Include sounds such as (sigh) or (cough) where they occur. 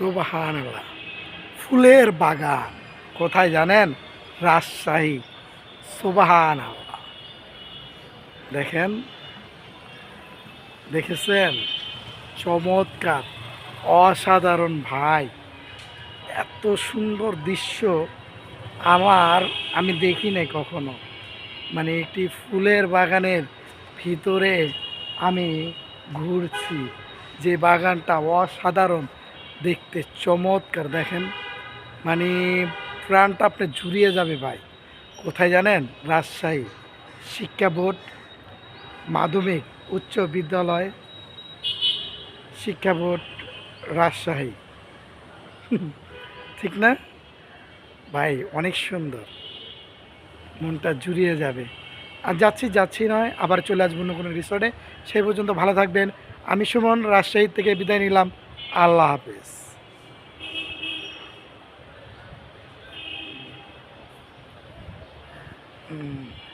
সুবাহান ফুলের বাগান, কোথায় জানেন? রাজশাহী। সুবাহান দেখেন, দেখেছেন? চমৎকার, অসাধারণ ভাই। এত সুন্দর দৃশ্য আমার, আমি দেখি নাই কখনো। মানে একটি ফুলের বাগানের ভিতরে আমি ঘুরছি। যে বাগানটা অসাধারণ দেখতে চমৎকার, দেখেন। মানে প্রাণটা আপনি জুড়িয়ে যাবে ভাই। কোথায় জানেন? রাজশাহী শিক্ষা বোর্ড, মাধ্যমিক, উচ্চ বিদ্যালয়, শিক্ষা বোর্ড, রাজশাহী। (laughs) ঠিক না? ভাই, অনেক সুন্দর। মনটা জুড়িয়ে যাবে। আর যাচ্ছি যাচ্ছি নয়, আবার চলে আসব অন্য কোনো রিসোর্টে সেই পর্যন্ত ভালো থাকবেন। আমি সুমন, রাজশাহী থেকে বিদায় নিলাম। a lápis. Hum.